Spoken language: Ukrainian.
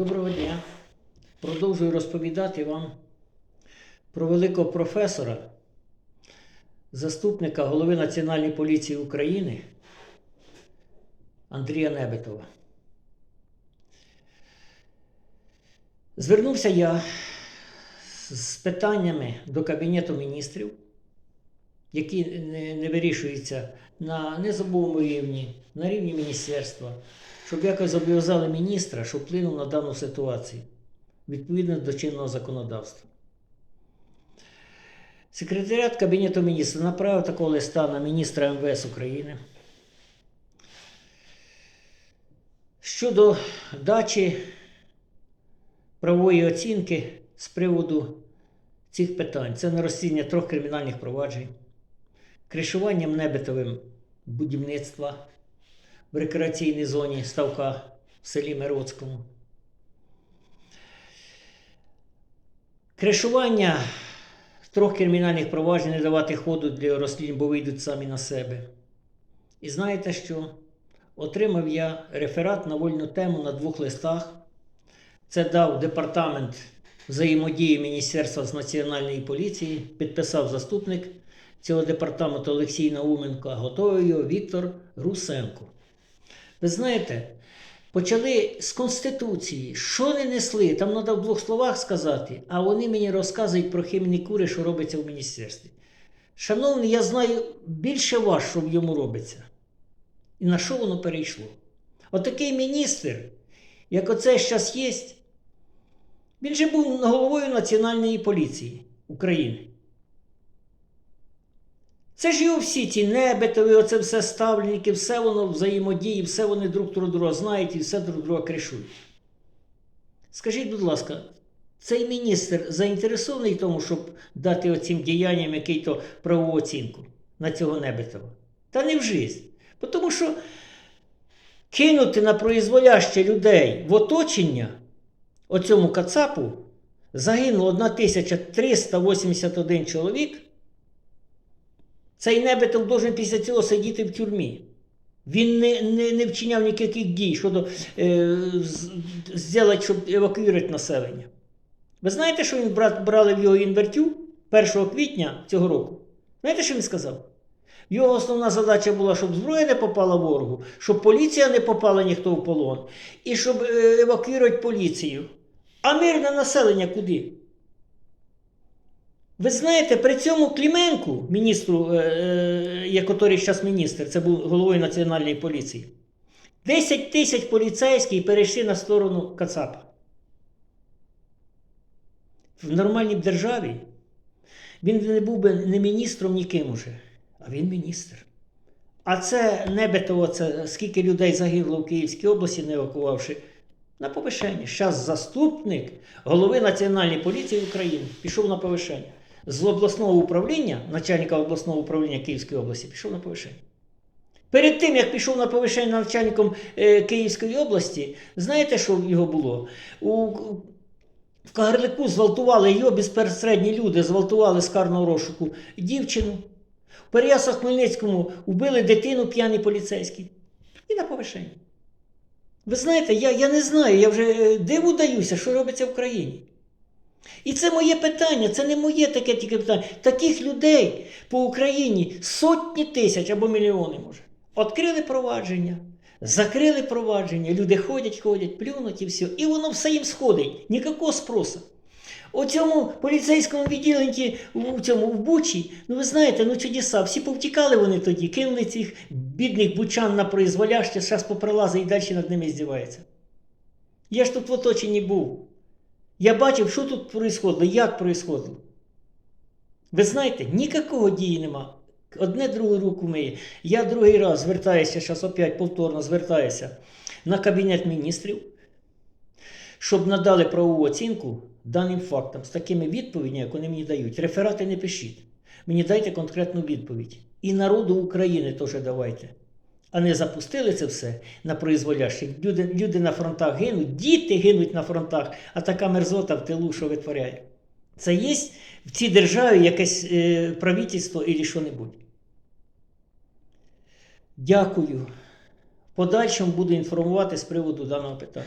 Доброго дня. Продовжую розповідати вам про великого професора, заступника голови Національної поліції України Андрія Небетова. Звернувся я з питаннями до Кабінету міністрів, які не, вирішуються на низовому рівні, на рівні міністерства, щоб якось зобов'язали міністра, щоб вплинув на дану ситуацію відповідно до чинного законодавства. Секретаріат Кабінету міністрів направив такого листа на міністра МВС України щодо дачі правової оцінки з приводу цих питань. Це на трьох кримінальних проваджень, кришуванням небетовим будівництва в рекреаційній зоні ставка в селі Мироцькому. Кришування трьох кримінальних проваджень не давати ходу для розслідувань, бо вийдуть самі на себе. І знаєте що? Отримав я реферат на вольну тему на двох листах. Це дав департамент взаємодії Міністерства з Національної поліції, підписав заступник цього департаменту Олексій Науменко, готовий його Віктор Русенко. Ви знаєте, почали з Конституції, що не несли, там треба в двох словах сказати, а вони мені розказують про хімні кури, що робиться в міністерстві. Шановний, я знаю більше вас, що в йому робиться. І на що воно перейшло? Отакий міністр, як оце зараз є, він же був головою Національної поліції України. Це ж його всі ті небетові, оце все ставленники, все воно взаємодіє, все вони друг про друга знають і все друг друга кришують. Скажіть, будь ласка, цей міністр заінтересований в тому, щоб дати оцим діянням який-то правову оцінку на цього небетова? Та не в житті. Тому що кинути на произволяще людей в оточення оцьому Кацапу загинуло 1381 чоловік. Цей небетов должен після цього сидіти в тюрмі. Він не не, не вчиняв ніяких дій щодо е, зробити, щоб евакуювати населення. Ви знаєте, що він брат, брали в його інвертю 1 квітня цього року? Знаєте, що він сказав? Його основна задача була, щоб зброя не попала ворогу, щоб поліція не попала ніхто в полон, і щоб е, евакуювати поліцію. А мирне населення куди? Ви знаєте, при цьому Кліменку, міністру, е, е, який зараз міністр, це був головою Національної поліції, 10 тисяч поліцейських перейшли на сторону Кацапа. В нормальній державі він не був би не міністром ніким уже, а він міністр. А це небетово, це скільки людей загибло в Київській області, не евакувавши, на повишення. Зараз заступник голови Національної поліції України пішов на повишення. З обласного управління, начальника обласного управління Київської області, пішов на повишення. Перед тим, як пішов на повишення начальником е, Київської області, знаєте, що його було? У, в Кагарлику зґвалтували його безпосередні люди, зґвалтували з карного розшуку дівчину. В Переясах Хмельницькому вбили дитину п'яний поліцейський. І на повишення. Ви знаєте, я, я не знаю, я вже е, диву даюся, що робиться в країні. І це моє питання, це не моє таке тільки питання. Таких людей по Україні сотні тисяч або мільйони може. Открили провадження, закрили провадження, люди ходять, ходять, плюнуть і все. І воно все їм сходить. Ніякого спросу. У цьому поліцейському відділенні у цьому в Бучі, ну ви знаєте, ну чудеса, всі повтікали вони тоді, кинули цих бідних бучан на произволяще, зараз поприлазить і далі над ними здівається. Я ж тут в оточенні був. Я бачив, що тут происходило, як происходило. Ви знаєте, ніякого дії нема. Одне другу руку миє. Я другий раз звертаюся, зараз опять повторно звертаюся на Кабінет міністрів, щоб надали правову оцінку даним фактам з такими відповідями, як вони мені дають. Реферати не пишіть. Мені дайте конкретну відповідь. І народу України теж давайте. А не запустили це все на произволяще. Люди, люди на фронтах гинуть, діти гинуть на фронтах, а така мерзота в тилу, що витворяє. Це є в цій державі якесь е, правительство і що-небудь. Дякую. В подальшому буду інформувати з приводу даного питання.